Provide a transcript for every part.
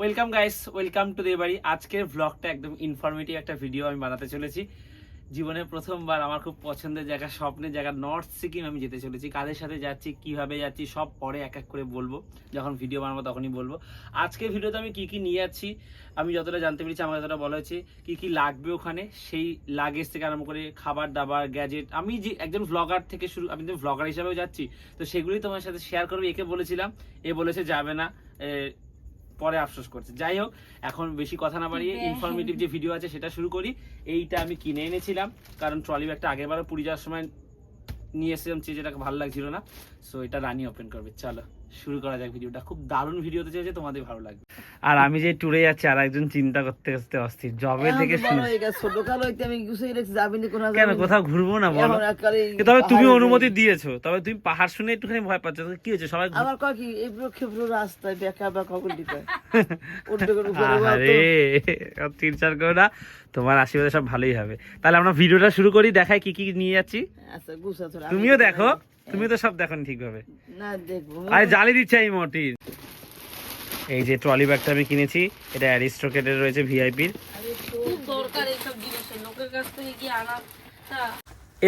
Welcome guys welcome to the বাড়ি আজকের ব্লগটা একদম ইনফরমেটিভ একটা ভিডিও আমি বানাতে চলেছি। জীবনে প্রথমবার আমার খুব পছন্দের জায়গা, স্বপ্নের জায়গা নর্থ সিকিম আমি যেতে চলেছি। কাদের সাথে যাচ্ছি, কীভাবে যাচ্ছি, সব পরে এক এক করে বলব। যখন ভিডিও বানাবো, তখনই বলব। আজকের ভিডিওতে আমি কি কি নিয়ে যাচ্ছি, আমি যতটা জানতে পেরেছি আমার যতটা বলা হয়েছে, কি কি লাগবে ওখানে, সেই লাগেজ থেকে আরম্ভ করে খাবার দাবার গ্যাজেট আমি যে একজন ভ্লগার থেকে শুরু, আমি ভ্লগার হিসাবেও যাচ্ছি। তো সেগুলোই তোমার সাথে শেয়ার করব। একে বলেছিলাম, এ বলেছে যাবে না পরে আফসোস করছে। যাই হোক এখন বেশি কথা না বাড়িয়ে। ইনফরমেটিভ যে ভিডিও আছে সেটা শুরু করি। এইটা আমি কিনে এনেছিলাম কারণ ট্রলি ব্যাগটা আগের বারে পুরী যাওয়ার সময় নিয়ে এসেছিলাম যে যেটা ভালো লাগছিল না। সো এটা রানি ওপেন করবে চলো। শুরু করা যাক ভিডিওটা। খুব দারুণ ভিডিওতে চেয়েছে তোমাদের ভালো লাগবে। আর আমি যে ট্যুরে যাচ্ছি আর একজন চিন্তা করতে করতে অস্থির। জবে থেকে ছোট কাল হইতে আমি গুছিয়ে রেখেছি যাবি না কোনো কেন কোথাও ঘুরবো না বলো। তবে তুমি অনুমতি দিয়েছ তবে তুমি পাহাড় শুনে একটুখানি ভয় পাচ্ছ। তো কি হয়েছে? সবাই আমার কয় কি এবড়ো খেবড়ো রাস্তায় বেকা বেকা উল্টি কয় উল্টো করে উপরে আরে চিন্তা না তোমার আশীর্বাদে সব ভালোই হবে। তাহলে আমরা ভিডিওটা শুরু করি দেখাই কি কি নিয়ে যাচ্ছি। আচ্ছা গুছা তোরা তুমিও দেখো। তুমি তো সব দেখো ঠিকভাবে। না দেখব। আরে জ্বালি দিচ্ছে এই মোটির। এই যে ট্রলি ব্যাগটা আমি কিনেছি এটা অ্যারিস্টোকেটের রয়েছে ভিআইপির। খুব দরকার এইসব জিনিসের লোকের কাছ থেকে কি আনা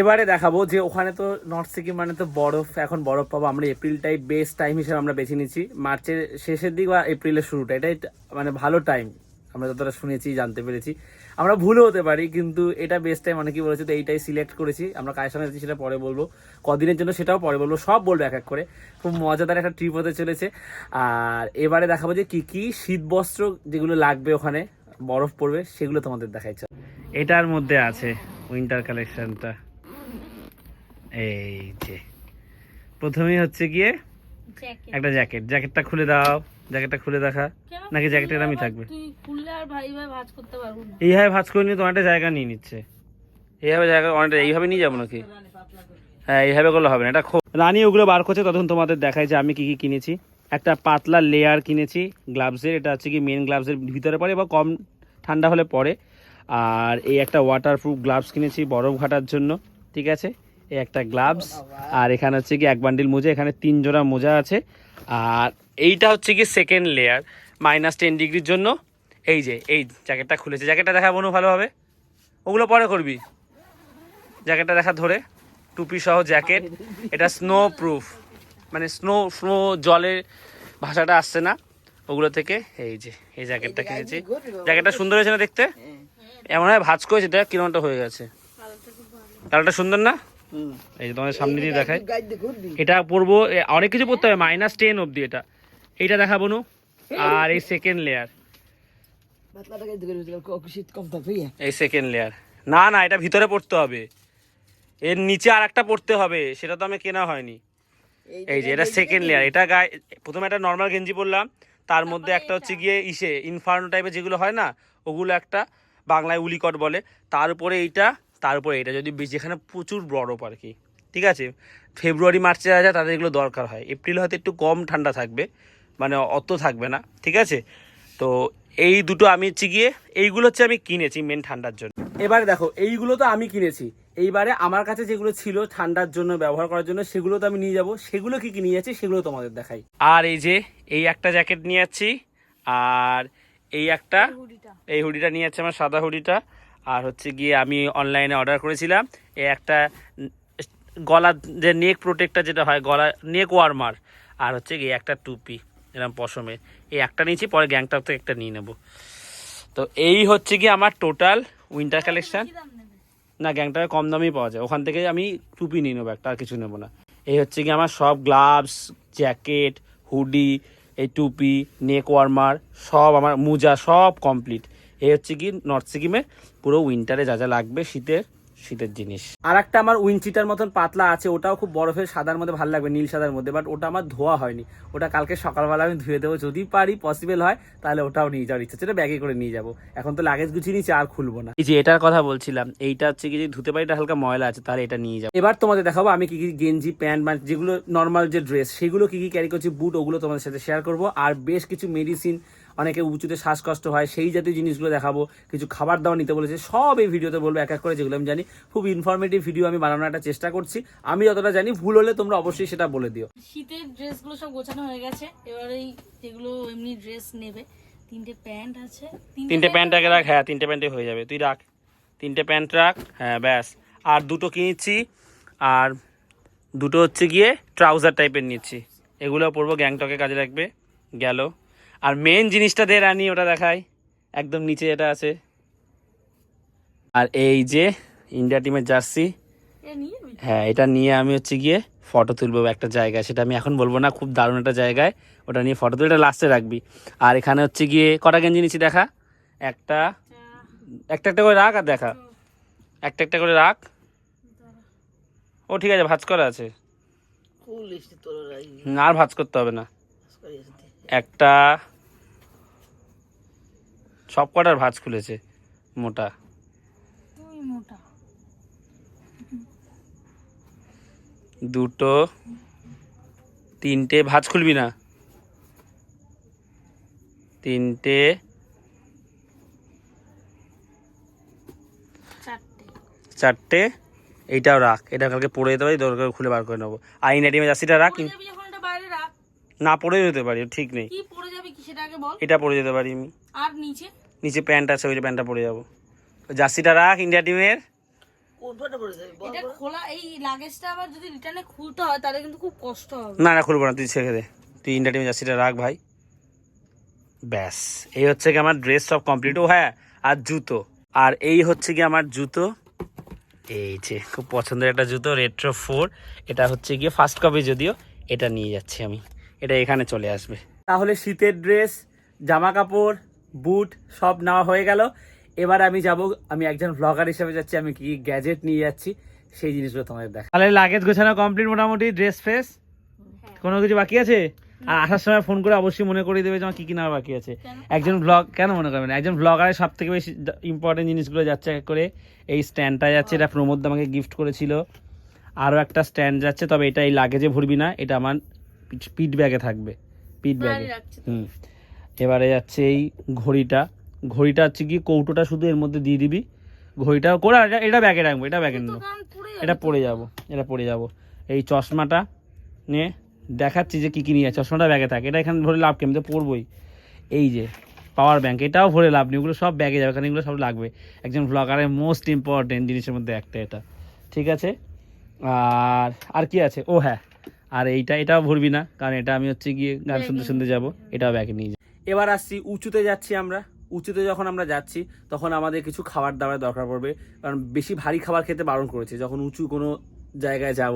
এবারে দেখাবো যে ওখানে তো নর্থ সিকিম মানে তো বরফ এখন বরফ পাবো। আমরা এপ্রিলটাই বেস্ট টাইম হিসেবে আমরা বেছে নিচ্ছি। মার্চের শেষের দিক বা এপ্রিলের শুরুটা এটাই মানে ভালো টাইম আমরা যতটা শুনেছি, জানতে পেরেছি। আমরা ভুলও হতে পারি, কিন্তু এটা বেস্ট টাইম অনেকেই বলেছে তো এইটাই সিলেক্ট করেছি। আমরা কায়ের সঙ্গে সেটা পরে বলব। কদিনের জন্য সেটাও পরে বলব। সব বলব এক এক করে। খুব মজাদার একটা ট্রিপ হতে চলেছে। আর এবারে দেখাবো যে কি কি শীত বস্ত্র যেগুলো লাগবে ওখানে, বরফ পড়বে, সেগুলো তোমাদের দেখাইছে এটার মধ্যে আছে উইন্টার কালেকশনটা এই যে। প্রথমেই হচ্ছে গিয়ে একটা জ্যাকেট জ্যাকেটটা খুলে দাও। জ্যাকেটটা খুলে দেখা। নাকি জ্যাকেটের আমি থাকবে? খুললে আর ভাই ভাই ভাজ করতে পারব না। এইভাবে ভাঁজ করে নিয়ে তোমার জায়গা নিয়ে নিচ্ছে। এইভাবে জায়গা অনেকটা এইভাবে নিয়ে যাব নাকি? হ্যাঁ এইভাবে করলে হবে না। এটা খো- রানী ওগুলো বার করছে তখন তোমাদের দেখাই যে আমি কি কি কিনেছি। একটা পাতলা লেয়ার কিনেছি গ্লাভসের এটা হচ্ছে কি মেন গ্লাভসের ভিতরে পড়ে বা কম ঠান্ডা হলে পড়ে। আর এই একটা ওয়াটারপ্রুফ গ্লাভস কিনেছি বরফ ঘাটার জন্য ঠিক আছে? একটা গ্লাভস আর এখানে হচ্ছে কি এক বান্ডিল মোজা এখানে তিন জোড়া মোজা আছে। আর এইটা হচ্ছে কি সেকেন্ড লেয়ার মাইনাস টেন ডিগ্রির জন্য। এই যে এই জ্যাকেটটা খুলেছে। জ্যাকেটটা দেখা বনু ভালোভাবে? ওগুলো পরে করবি। জ্যাকেটটা দেখা ধরে। টুপি সহ জ্যাকেট এটা স্নো প্রুফ মানে স্নো স্নো জলের ভাষাটা আসছে না। ওগুলো থেকে এই যে এই জ্যাকেটটা কিনেছি। জ্যাকেটটা সুন্দর হয়েছে না দেখতে? এমন হয় ভাজ করেছে এটা কিরমটা হয়ে গেছে। কালারটা সুন্দর না? এই যে তোমাদের সামনে দিয়ে ঘুরবি এটা পরবো অনেক কিছু পড়তে হবে মাইনাস টেন অবধি এটা। এইটা দেখাবো নু আর এই সেকেন্ড লেয়ার। এই সেকেন্ড লেয়ার না না এটা ভিতরে পড়তে হবে। এর নিচে আর একটা পড়তে হবে সেটা তো আমি কেনা হয়নি। এই যে এটা সেকেন্ড লেয়ার এটা গায়ে প্রথমে একটা নর্মাল গেঞ্জি পরলাম তার মধ্যে একটা হচ্ছে গিয়ে ইসে ইনফার্নো টাইপের যেগুলো হয় না ওগুলো একটা বাংলায় উলিকট বলে। তার উপরে এইটা তার এটা যদি যেখানে প্রচুর বরফ আর কি ঠিক আছে? ফেব্রুয়ারি মার্চে যা যায় তাদের এগুলো দরকার হয়। এপ্রিল হয়তো একটু কম ঠান্ডা থাকবে মানে অত থাকবে না ঠিক আছে? তো এই দুটো আমি হচ্ছে গিয়ে এইগুলো হচ্ছে আমি কিনেছি মেন ঠান্ডার জন্য। এবারে দেখো এইগুলো তো আমি কিনেছি। এইবারে আমার কাছে যেগুলো ছিল ঠান্ডার জন্য ব্যবহার করার জন্য সেগুলো তো আমি নিয়ে যাব। সেগুলো কি কি নিয়ে যাচ্ছি সেগুলো তোমাদের দেখাই। আর এই যে এই একটা জ্যাকেট নিয়ে যাচ্ছি আর এই একটা এই হুডিটা নিয়ে যাচ্ছে আমার সাদা হুডিটা। আর হচ্ছে গিয়ে আমি অনলাইনে অর্ডার করেছিলাম। এ একটা গলা যে নেক প্রোটেক্টর যেটা হয়, গলা নেক ওয়ার্মার আর হচ্ছে গিয়ে একটা টুপি, এরকম পশমের এই একটা নিয়েছি, পরে গ্যাংটক থেকে একটা নিয়ে নেব। তো এই হচ্ছে কি আমার টোটাল উইন্টার কালেকশন না, গ্যাংটকে কম দামেই পাওয়া যায়। ওখান থেকে আমি টুপি নিয়ে নেব একটা, আর কিছু নেব না। এই হচ্ছে কি আমার সব গ্লাভস জ্যাকেট হুডি এই টুপি নেক ওয়ার্মার সব আমার, মোজা সব কমপ্লিট এই হচ্ছে কি নর্থ সিকিমে পুরো উইন্টারে যা যা লাগবে শীতের শীতের জিনিস। আর একটা আমার উইনচিটার মতন পাতলা আছে ওটাও খুব বরফের সাদার মধ্যে ভালো লাগবে নীল সাদার মধ্যে বাট ওটা আমার ধোয়া হয়নি। ওটা কালকে সকালবেলা আমি ধুয়ে দেবো যদি পারি পসিবল হয় তাহলে ওটাও নিয়ে যাওয়ার ইচ্ছা সেটা ব্যাগে করে নিয়ে যাব। এখন তো লাগেজ গুছিয়ে নিচ্ছি আর খুলবো না। এই যে এটার কথা বলছিলাম এইটা হচ্ছে কি যে ধুতে পারি এটা হালকা ময়লা আছে তাহলে এটা নিয়ে যাব। এবার তোমাদের দেখাবো আমি কি কি গেঞ্জি প্যান্ট মানে যেগুলো নর্মাল যে ড্রেস সেগুলো কি কি ক্যারি করছি বুট ওগুলো তোমাদের সাথে শেয়ার করব। আর বেশ কিছু মেডিসিন অনেকে উঁচুতে শ্বাসকষ্ট হয় সেই জাতীয় জিনিসগুলো দেখাবো কিছু খাবার দাবার নিতে বলেছে সব এই ভিডিওতে বলব এক এক করে যেগুলো আমি জানি। খুব ইনফরমেটিভ ভিডিও আমি বানানোর একটা চেষ্টা করছি। আমি যতটা জানি ভুল হলে তোমরা অবশ্যই সেটা বলে দিও। শীতের ড্রেসগুলো সব গোছানো হয়ে গেছে এবার এই যেগুলো এমনি ড্রেস নেবে তিনটে প্যান্ট আছে তিনটে প্যান্ট আগে রাখ হ্যাঁ তিনটে প্যান্টে হয়ে যাবে তুই রাখ। তিনটে প্যান্ট রাখ হ্যাঁ ব্যাস। আর দুটো কিনেছি আর দুটো হচ্ছে গিয়ে ট্রাউজার টাইপের নিচ্ছি। এগুলো পরবো গ্যাংটকে কাজে লাগবে গেল। আর মেন জিনিসটা দে রানি ওটা দেখাই। একদম নিচে যেটা আছে। আর এই যে ইন্ডিয়া টিমের জার্সি? হ্যাঁ এটা নিয়ে আমি হচ্ছে গিয়ে ফটো তুলবো একটা জায়গায়। সেটা আমি এখন বলব না খুব দারুণ একটা জায়গায়। ওটা নিয়ে ফটো তুলে লাস্টে রাখবি। আর এখানে হচ্ছে গিয়ে কটা গেঞ্জি নিচ্ছি দেখা? একটা। একটা একটা করে রাখ আর দেখা। একটা একটা করে রাখ। ও ঠিক আছে ভাজ করা আছে। খুব লিস্টি তোর রাই না, আর ভাজ করতে হবে না। একটা সব কটার ভাজ খুলেছে মোটা। মোটা। দুটো তিনটে ভাজ খুলবি না। তিনটে চারটে। এইটাও রাখ। এটা কালকে পড়ে যেতে পারি দরকার খুলে বার করে নেব। আইন এই নেটিমে জার্সিটা রাখ পরে যাবি যখন এটা বাইরে রাখ না পড়ে যেতে পারি ঠিক নেই। কি পরে যাবি কি সেটা আগে বল। এটা পরে যেতে পারি আমি। আর নিচে? নিচে প্যান্ট আছে ওই প্যান্টটা পরে যাব। জার্সিটা রাখ ইন্ডিয়া টিমের। কোন পাটা পড়ে যাবে বল এটা খোলা এই লাগেজটা আবার যদি রিটার্নে খুলতে হয় তাহলে কিন্তু খুব কষ্ট হবে। না না খুলবো না তুই ছেড়ে দে। তুই ইন্ডিয়া টিমের জার্সিটা রাখ ভাই। ব্যাস এই হচ্ছে কি আমার ড্রেস সব কমপ্লিট ও হ্যাঁ আর জুতো। আর এই হচ্ছে কি আমার জুতো। এই যে খুব পছন্দের একটা জুতো রেট্রো ফোর এটা হচ্ছে গিয়ে ফার্স্ট কপি যদিও এটা নিয়ে যাচ্ছি আমি। এটা এখানে চলে আসবে। তাহলে শীতের ড্রেস জামা কাপড় বুট সব নেওয়া হয়ে গেল। এবার আমি যাব আমি একজন ব্লগার হিসেবে যাচ্ছি আমি কি গ্যাজেট নিয়ে যাচ্ছি সেই জিনিসগুলো তোমাদের দেখ তাহলে লাগেজ গোছানো কমপ্লিট মোটামুটি ড্রেস ফ্রেস কোনো কিছু বাকি আছে? আর আসার সময় ফোন করে অবশ্যই মনে করে দেবে যে আমার কি কি নেওয়া বাকি আছে। একজন ব্লগ কেন মনে করবেন একজন ব্লগারের সব থেকে বেশি ইম্পর্টেন্ট জিনিসগুলো যাচ্ছে এক করে। এই স্ট্যান্ডটা যাচ্ছে এটা প্রমোদ আমাকে গিফট করেছিল। আরও একটা স্ট্যান্ড যাচ্ছে তবে এটা এই লাগেজে ভরবি না এটা আমার পিট ব্যাগে থাকবে পিট ব্যাগে। হুম। এবারে যাচ্ছে এই ঘড়িটা। ঘড়িটা হচ্ছে কি কৌটোটা শুধু এর মধ্যে দিয়ে দিবি। ঘড়িটা করে এটা- এটা ব্যাগে রাখব এটা ব্যাগে নেব। এটা পড়ে যাব এটা পড়ে যাব। এই চশমাটা নিয়ে দেখাচ্ছি যে কী কী নিয়ে। চশমাটা ব্যাগে থাকে এটা এখানে ভরে লাভ কি? আমি তো পরবই। এই যে পাওয়ার ব্যাঙ্ক এটাও ভরে লাভ নেই। ওগুলো সব ব্যাগে যাবে কারণ এগুলো সব লাগবে। একজন ব্লগারের মোস্ট ইম্পর্টেন্ট জিনিসের মধ্যে একটা এটা। ঠিক আছে? আর আর কি আছে? ও হ্যাঁ আর এইটা এটাও ভরবি না কারণ এটা আমি হচ্ছে গিয়ে গান শুনতে শুনতে যাব। এটাও ব্যাগে নিয়ে যাব। এবার আসছি উঁচুতে যাচ্ছি আমরা। উঁচুতে যখন আমরা যাচ্ছি তখন আমাদের কিছু খাবার দাবার দরকার পড়বে। কারণ বেশি ভারী খাবার খেতে বারণ করেছে। যখন উঁচু কোনো জায়গায় যাব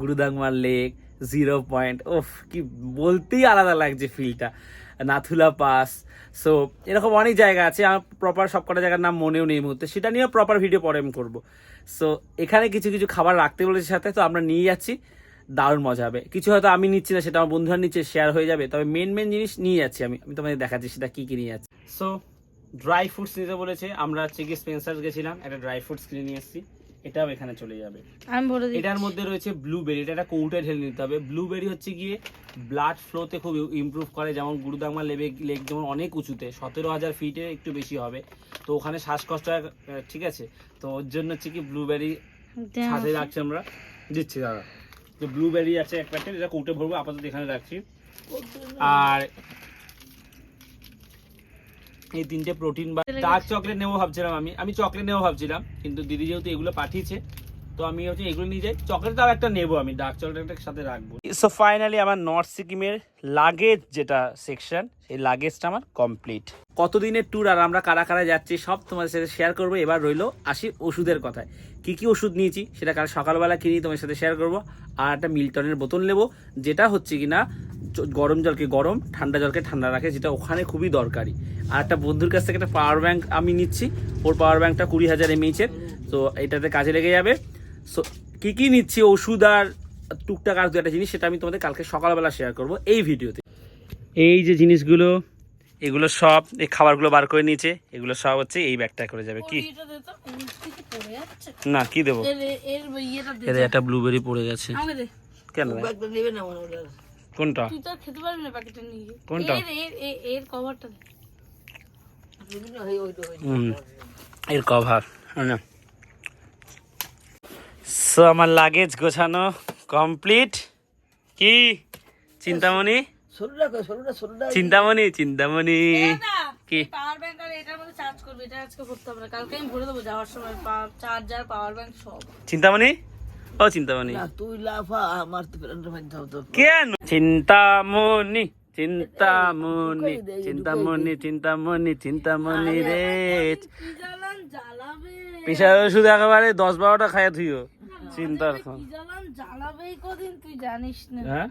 গুরুদাংমার লেক জিরো পয়েন্ট ওফ কি বলতেই আলাদা লাগছে ফিলটা নাথুলা পাস সো এরকম অনেক জায়গা আছে। আমার প্রপার সব কটা জায়গার নাম মনেও নেই এই মুহূর্তে। সেটা নিয়েও প্রপার ভিডিও পরে আমি করব। সো এখানে কিছু কিছু খাবার রাখতে বলেছে সাথে তো আমরা নিয়ে যাচ্ছি। দারুণ মজা হবে। কিছু হয়তো আমি নিচ্ছি না সেটা আমার বন্ধুরা নিচ্ছে শেয়ার হয়ে যাবে। তবে মেন মেন জিনিস নিয়ে যাচ্ছি আমি। আমি তোমাদের দেখাচ্ছি সেটা কি কি নিয়ে যাচ্ছি। সো ড্রাই ফ্রুটস নিতে বলেছে। আমরা হচ্ছে গিয়ে স্পেন্সার গেছিলাম একটা ড্রাই ফ্রুটস কিনে নিয়ে এসেছি। এটাও এখানে চলে যাবে। আমি বলে দিই এটার মধ্যে রয়েছে ব্লুবেরি এটা একটা কৌটায় ঢেলে নিতে হবে। ব্লুবেরি হচ্ছে গিয়ে ব্লাড ফ্লোতে খুব ইমপ্রুভ করে। যেমন গুরুদাংমা লেবে লেক যেমন অনেক উঁচুতে সতেরো হাজার ফিটে একটু বেশি হবে। তো ওখানে শ্বাসকষ্ট ঠিক আছে? তো ওর জন্য হচ্ছে কি ব্লুবেরি সাথে রাখছি আমরা। দিচ্ছি দাদা। তো ব্লুবেরি আছে এক প্যাকেট এটা কৌটে ভরবো আপাতত এখানে রাখছি। আর এই তিনটে প্রোটিন বা ডার্ক চকলেট নেব ভাবছিলাম আমি। আমি চকলেট নেব ভাবছিলাম কিন্তু দিদি যেহেতু এগুলো পাঠিয়েছে তো আমি হচ্ছে এগুলো নিয়ে যাই। চকলেটটাও একটা নেব আমি ডার্ক চকলেটটা সাথে রাখব। সো ফাইনালি আমার নর্থ সিকিমের লাগেজ যেটা সেকশন সেই লাগেজটা আমার কমপ্লিট কতদিনের ট্যুর আর আমরা কারা কারা যাচ্ছি সব তোমাদের সাথে শেয়ার করব। এবার রইল আসি ওষুধের কথায়। কি কি ওষুধ নিয়েছি সেটা কাল সকালবেলা কিনি তোমার সাথে শেয়ার করব। আর একটা মিল্টনের বোতল নেব যেটা হচ্ছে কি না গরম জলকে গরম ঠান্ডা জলকে ঠান্ডা রাখে যেটা ওখানে খুবই দরকারি। আর একটা বন্ধুর কাছ থেকে একটা পাওয়ার ব্যাংক আমি নিচ্ছি ওর পাওয়ার ব্যাংকটা কুড়ি হাজার এমএইচের তো এটাতে কাজে লেগে যাবে। সো কী কী নিচ্ছি ওষুধ আর টুকটাক আর দু একটা জিনিস সেটা আমি তোমাদের কালকে সকালবেলা শেয়ার করব এই ভিডিওতে। এই যে জিনিসগুলো এগুলো সব এই খাবারগুলো বার করে নিয়েছে এগুলো সব হচ্ছে এই ব্যাগটা করে যাবে কি? এটা দে তো এই কিছু পড়ে যাচ্ছে না কি দেবো? এর একটা ব্লুবেরি পড়ে গেছে। কেন? কোনটা? তুই তো আর খেতে পারবি না প্যাকেটটা নিয়ে গিয়ে। কোনটা? এর এর এর এর কভারটা দে নেবে না হয় ওইটা হয়ে হুম এর কভার না সো আমার লাগেজ গোছানো কমপ্লিট কি? চিন্তামণি? চিন্তামণি চিন্তামণি। কি? পাওয়ার ব্যাংক আর এটার মধ্যে চার্জ করবে এটা আজকে করতে হবে কালকে আমি ভরে দেবো যাওয়ার সময় চার্জার পাওয়ার ব্যাংক সব। চিন্তামণি? ও চিন্তামণি। না তুই লাফা আমার তো কেন? চিন্তামণি চিন্তামণি চিন্তামণি চিন্তামণি চিন্তামণি রে। পেশার ওষুধ একেবারে দশ বারোটা খাইয়া থুইও চিন্তার কি জ্বালান জ্বালাবে কদিন তুই জানিস না। হ্যাঁ?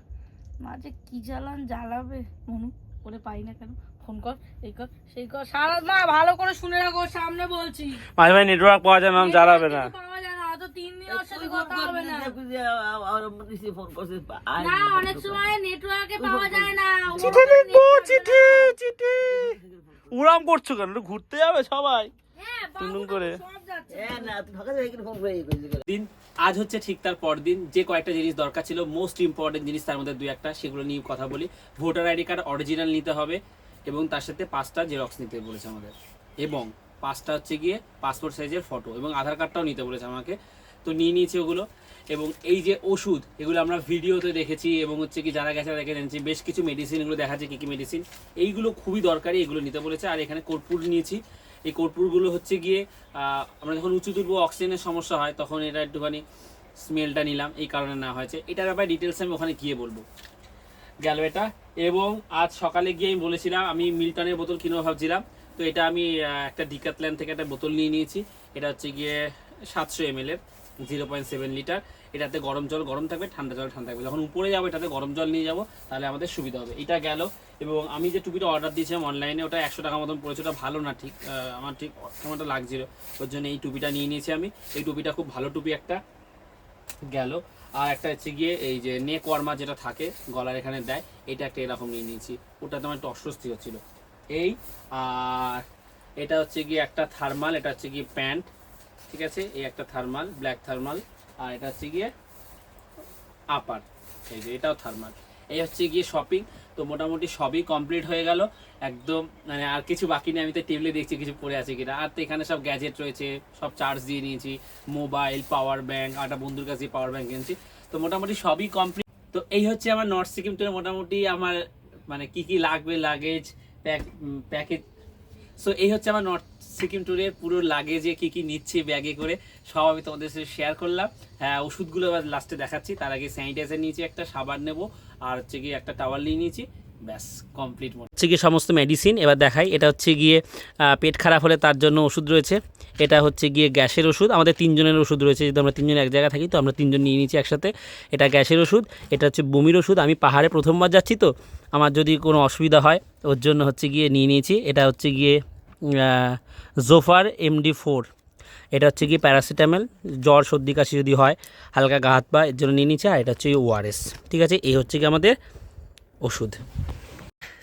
মাঝে কি জ্বালান জ্বালাবে? মনু করে পাই না কেন? ফোন কর এই কর সেই কর। সারা মা ভালো করে শুনে রাখো সামনে বলছি। মাঝে মাঝে নেটওয়ার্ক পাওয়া যায় না জ্বালাবে না। পাওয়া যায় না হয়তো তিন দিন ওর সাথে কথা হবে না। আর রিসিভ ফোন করছে না অনেক সময় নেটওয়ার্কে পাওয়া যায় না। চিঠি লিখব চিঠি চিঠি। উড়াম করছ কেন? ঘুরতে যাবে সবাই? করে। করেছিস দিন আজ হচ্ছে ঠিক তার পর দিন যে কয়েকটা জিনিস দরকার ছিল মোস্ট ইম্পর্টেন্ট জিনিস তার মধ্যে দুই একটা সেগুলো নিয়ে কথা বলি। ভোটার আইডি কার্ড অরিজিনাল নিতে হবে এবং তার সাথে পাঁচটা জেরক্স নিতে বলেছে আমাদের। এবং পাঁচটা হচ্ছে গিয়ে পাসপোর্ট সাইজের ফটো এবং আধার কার্ডটাও নিতে বলেছে আমাকে। তো নিয়ে নিয়েছি ওগুলো। এবং এই যে ওষুধ এগুলো আমরা ভিডিওতে দেখেছি এবং হচ্ছে কি যারা গেছে দেখে জেনেছি বেশ কিছু মেডিসিন এগুলো দেখাচ্ছে কি কি মেডিসিন এইগুলো খুবই দরকারি এগুলো নিতে বলেছে। আর এখানে কর্পূর নিয়েছি। এই কর্পূরগুলো হচ্ছে গিয়ে আমরা যখন উঁচু তুলবো, অক্সিজেনের সমস্যা হয়, তখন এটা একটুখানি স্মেলটা নিলাম, এই কারণে না হয়েছে। এটার ব্যাপারে ডিটেলস আমি ওখানে গিয়ে বলব। গেল এটা। এবং আজ সকালে গিয়ে আমি বলেছিলাম, আমি মিল্টনের বোতল কিনবো ভাবছিলাম। তো এটা আমি একটা ডিকাতল্যান্ড থেকে একটা বোতল নিয়ে নিয়েছি। এটা হচ্ছে গিয়ে সাতশো এম এর জিরো পয়েন্ট সেভেন লিটার এটাতে গরম জল, গরম থাকবে, ঠান্ডা জল, ঠান্ডা থাকবে। যখন উপরে যাব, এটাতে গরম জল নিয়ে যাব, তাহলে আমাদের সুবিধা হবে। এটা গেল। এবং আমি যে টুপিটা অর্ডার দিয়েছিলাম অনলাইনে ওটা একশো টাকা মতন পড়েছে। ওটা ভালো না, ঠিক আমার ঠিক কেমনটা লাগছিল। ওর জন্য এই টুপিটা নিয়ে নিয়েছি আমি। এই টুপিটা খুব ভালো টুপি একটা গেল। আর একটা হচ্ছে গিয়ে এই যে নেক ওয়ার্মা যেটা থাকে, গলার এখানে দেয়, এটা একটা এরকম নিয়ে নিয়েছি। ওটাতে আমার একটু অস্বস্তি হচ্ছিল। এই, আর এটা হচ্ছে গিয়ে একটা থার্মাল এটা হচ্ছে গিয়ে প্যান্ট, ঠিক আছে? এই একটা থার্মাল ব্ল্যাক থার্মাল আর এটা হচ্ছে গিয়ে আপার এই যে এটাও থার্মাল এই হচ্ছে গিয়ে শপিং তো মোটামুটি সবই কমপ্লিট হয়ে গেল। একদম মানে আর কিছু বাকি নেই। আমি তো টেবিলে দেখছি কিছু পড়ে আছে কিনা। আর তো এখানে সব গ্যাজেট রয়েছে। সব চার্জ দিয়ে নিয়েছি। মোবাইল পাওয়ার ব্যাঙ্ক একটা বন্ধুর কাছে পাওয়ার ব্যাঙ্ক কিনেছি। তো মোটামুটি সবই কমপ্লিট তো এই হচ্ছে আমার নর্থ সিকিম টুরে মোটামুটি আমার মানে কি কি লাগবে লাগেজ প্যাক প্যাকেজ সো এই হচ্ছে আমার নর্থ সিকিম ট্যুরে পুরো লাগেজে কি কি নিচ্ছে ব্যাগে করে, সব আমি তোমাদের সাথে শেয়ার করলাম। হ্যাঁ ওষুধগুলো এবার লাস্টে দেখাচ্ছি। তার আগে স্যানিটাইজার নিয়েছি, একটা সাবান নেব, আর হচ্ছে গিয়ে একটা টাওয়াল নিয়ে নিয়েছি। ব্যাস কমপ্লিট হচ্ছে গিয়ে সমস্ত মেডিসিন এবার দেখাই, এটা হচ্ছে গিয়ে পেট খারাপ হলে তার জন্য ওষুধ রয়েছে। এটা হচ্ছে গিয়ে গ্যাসের ওষুধ, আমাদের তিনজনের ওষুধ রয়েছে, যদি আমরা তিনজন এক জায়গায় থাকি, তো আমরা তিনজন নিয়ে নিয়েছি একসাথে। এটা গ্যাসের ওষুধ, এটা হচ্ছে বমির ওষুধ, আমি পাহাড়ে প্রথমবার যাচ্ছি তো, আমার যদি কোনো অসুবিধা হয়, ওর জন্য হচ্ছে গিয়ে নিয়ে নিয়েছি। এটা হচ্ছে গিয়ে জোফার এমডি ফোর এটা হচ্ছে গিয়ে প্যারাসিটামল জ্বর, সর্দি, কাশি যদি হয়, হালকা গা হাত পা, এর জন্য নিয়ে নিচ্ছে আর এটা হচ্ছে ওআরএস। ঠিক আছে, এই হচ্ছে গিয়ে আমাদের ওষুধ।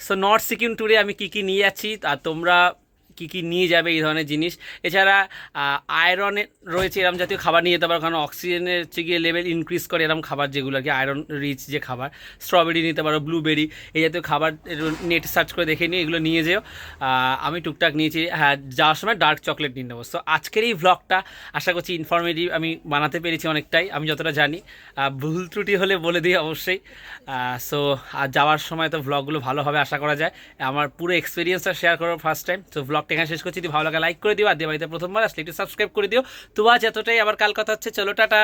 সো নর্থ সিকিম ট্যুরে আমি কি কি নিয়ে যাচ্ছি আর তোমরা কি কী নিয়ে যাবে এই ধরনের জিনিস। এছাড়া আয়রন রয়েছে এরকম জাতীয় খাবার নিয়ে যেতে পারো, কারণ অক্সিজেনের হচ্ছে গিয়ে লেভেল ইনক্রিজ করে এরকম খাবার যেগুলো আর কি আয়রন রিচ যে খাবার। স্ট্রবেরি নিতে পারো ব্লুবেরি এই জাতীয় খাবার নেট সার্চ করে দেখে নিয়ে এগুলো নিয়ে যেও। আমি টুকটাক নিয়েছি হ্যাঁ যাওয়ার সময় ডার্ক চকলেট নিয়ে নেব। সো আজকের এই ব্লগটা আশা করছি ইনফরমেটিভ আমি বানাতে পেরেছি অনেকটাই, আমি যতটা জানি। ভুল ত্রুটি হলে বলে দিই অবশ্যই। সো আর যাওয়ার সময় তো ভ্লগগুলো ভালো হবে, আশা করা যায়। আমার পুরো এক্সপিরিয়েন্সটা শেয়ার করব ফার্স্ট টাইম তো ভ্লগটা এখানে শেষ করছি। যদি ভালো লাগে লাইক করে দিও। আর দিয়ে বাড়িতে প্রথমবার আসলে একটু সাবস্ক্রাইব করে দিও। তো আজ এতটাই। আবার কাল কথা হচ্ছে। চলো, টাটা।